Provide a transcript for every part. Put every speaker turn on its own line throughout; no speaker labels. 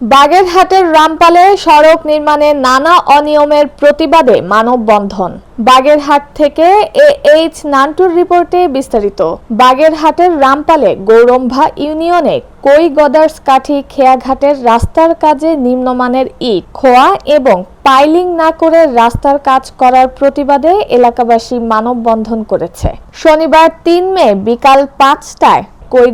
বাগেরহাটের রামপালে সড়ক নির্মাণে নানা অনিয়মের প্রতিবাদে মানববন্ধন। বাগেরহাট থেকে এ এইচ নান্টুর রিপোর্টে বিস্তারিত। বাগেরহাটের রামপালে গৌরম্ভা ইউনিয়নে কই গদার্স কাঠি খেয়াঘাটের রাস্তার কাজে নিম্নমানের ইট, খোয়া এবং পাইলিং না করে রাস্তার কাজ করার প্রতিবাদে এলাকাবাসী মানববন্ধন করেছে। শনিবার তিন মে বিকাল পাঁচটায়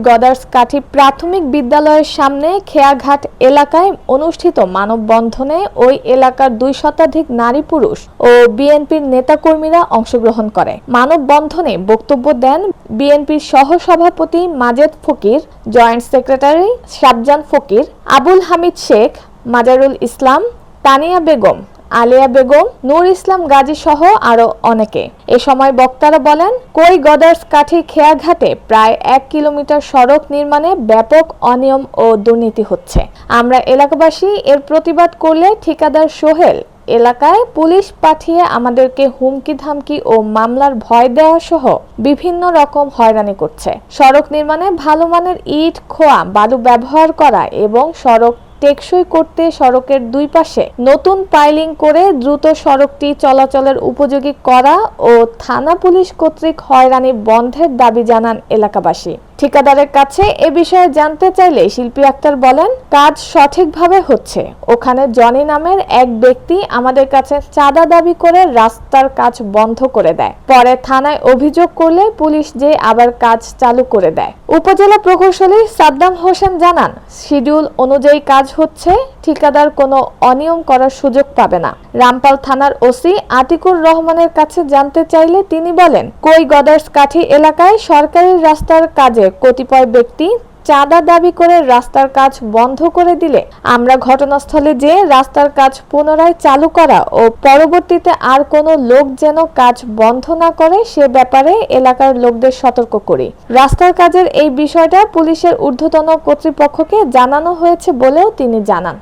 গদার্স কাঠি প্রাথমিক বিদ্যালয়ের সামনে খেয়াঘাট এলাকায় অনুষ্ঠিত মানববন্ধনে ওই এলাকার দুই শতাধিক নারী পুরুষ ও বিএনপির নেতাকর্মীরা অংশগ্রহণ করে। মানববন্ধনে বক্তব্য দেন বিএনপির সহসভাপতি মাজেদ ফকির, জয়েন্ট সেক্রেটারি সাবজান ফকির, আবুল হামিদ শেখ, মাজারুল ইসলাম, তানিয়া বেগম আলিয়া বেগম, নূর ইসলাম গাজী সহ আরও অনেকে। এ সময় বক্তারা বলেন, কই গদার্স কাঠি খেয়াঘাটে প্রায় এক কিলোমিটার সড়ক নির্মাণে ব্যাপক অনিয়ম ও দুর্নীতি হচ্ছে। আমরা এলাকাবাসী এর প্রতিবাদ করলে ঠিকাদার সোহেল এলাকায় পুলিশ পাঠিয়ে আমাদেরকে হুমকি ধামকি ও মামলার ভয় দেওয়া সহ বিভিন্ন রকম হয়রানি করছে। সড়ক নির্মাণে ভালো মানের ইট, খোয়া, বালু ব্যবহার করা এবং সড়ক টেকসই করতে সড়কের দুই পাশে নতুন পাইলিং করে দ্রুত সড়কটি চলাচলের উপযোগী করা ও থানা পুলিশ কর্তৃক হয়রানি বন্ধের দাবি জানান এলাকাবাসী। ঠিকাদারের কাছে এ বিষয়ে জানতে চাইলে শিল্পী আক্তার বলেন, কাজ সঠিকভাবে হচ্ছে। ওখানে জনি নামের এক ব্যক্তি আমাদের কাছে চাঁদা দাবি করে রাস্তার কাজ বন্ধ করে দেয়। পরে থানায় অভিযোগ করলে পুলিশ যে আবার কাজ চালু করে দেয়। উপজেলা প্রকৌশলী সাদ্দাম হোসেন জানান, শিডিউল অনুযায়ী কাজ হচ্ছে, ঠিকাদার কোনো অনিয়ম করার সুযোগ পাবে না। রামপাল থানার ওসি আতিকুর রহমানের কাছে জানতে চাইলে তিনি বলেন কই গদার্স কাঠি এলাকায় সরকারি রাস্তার কাজে কতিপয় ব্যক্তি চাঁদা দাবি করে রাস্তার কাজ বন্ধ করে দিলে আমরা ঘটনাস্থলে যে রাস্তার কাজ পুনরায় চালু করা ও পরবর্তীতে আর কোনো লোক যেন কাজ বন্ধ না করে সে ব্যাপারে এলাকার লোকদের সতর্ক করি। রাস্তার কাজের এই বিষয়টা পুলিশের ঊর্ধ্বতন কর্তৃপক্ষকে জানানো হয়েছে বলেও তিনি জানান।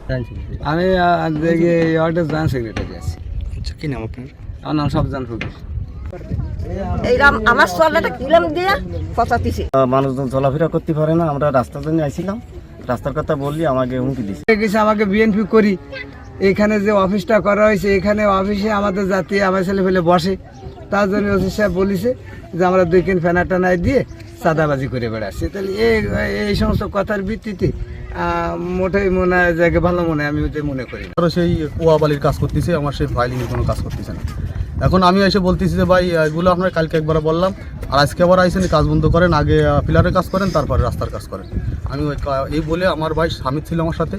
আমি
আচ্ছা কি নাম আপনার?
আমার নাম সবজান ফকির
এইরাম আমার সরলাটা কিলাম দিয়া পচাতিছে
মানুষজন চলাফেরা করতে পারে না আমরা রাস্তার জন্য আইছিলাম। রাস্তার কথা বললি আমাকে হুমকি দিছে।
কিছু আমাকে বিএনপি করি। এখানে যে অফিসটা করা হয়েছে এখানে অফিসে আমাদের জাতি আমার ছেলে ফেলে বসে। তার জন্য ওসি সাহেব বলিছে যে আমরা দুই কিন ফেনা টানায় দিয়ে সাদাবাজি করে বেড়াচ্ছি। তাহলে এই এই সমস্ত কথার ভিত্তিতে মোটেই মনে হয় যে ভালো মনে হয় আমি ওইটাই মনে করি
সেই কুয়াবালির কাজ করতেছে আমার সেই ফাইলিংয়ের কোনো কাজ করতেছে না। এখন আমি এসে বলতেছি যে ভাই এগুলো আপনার কালকে একবার বললাম। আর আজকে আবার আইসেন কাজ বন্ধ করেন আগে পিলারের কাজ করেন তারপরে রাস্তার কাজ করেন। আমি ওই এই বলে আমার ভাই স্বামী ছিল আমার সাথে।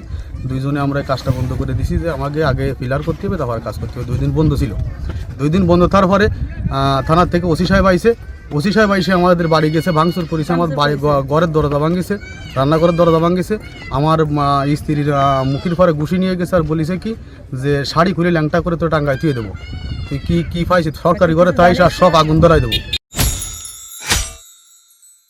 দুইজনে আমরা এই কাজটা বন্ধ করে দিছি যে আমাকে আগে পিলার করতে হবে তারপরে কাজ করতে হবে। দুই দিন বন্ধ ছিল। দুই দিন বন্ধ তারপরে পরে থানার থেকে ওসি সাহেব আইসে ওসি সাহেব আইসে আমাদের বাড়ি গেছে ভাঙচুর করেছে। আমার বাড়ি ঘরের দরজা ভাঙিছে রান্নাঘরের দরজা ভাঙিছে। আমার স্ত্রীর মুখের পরে ঘুষি নিয়ে গেছে আর বলিছে কি যে শাড়ি খুলে ল্যাংটা করে তো টাঙ্গায় থুয়ে দেবো। কি কি পাইছিস? সরকারি ঘরে তাই সব আগুন ধরাই দেবো।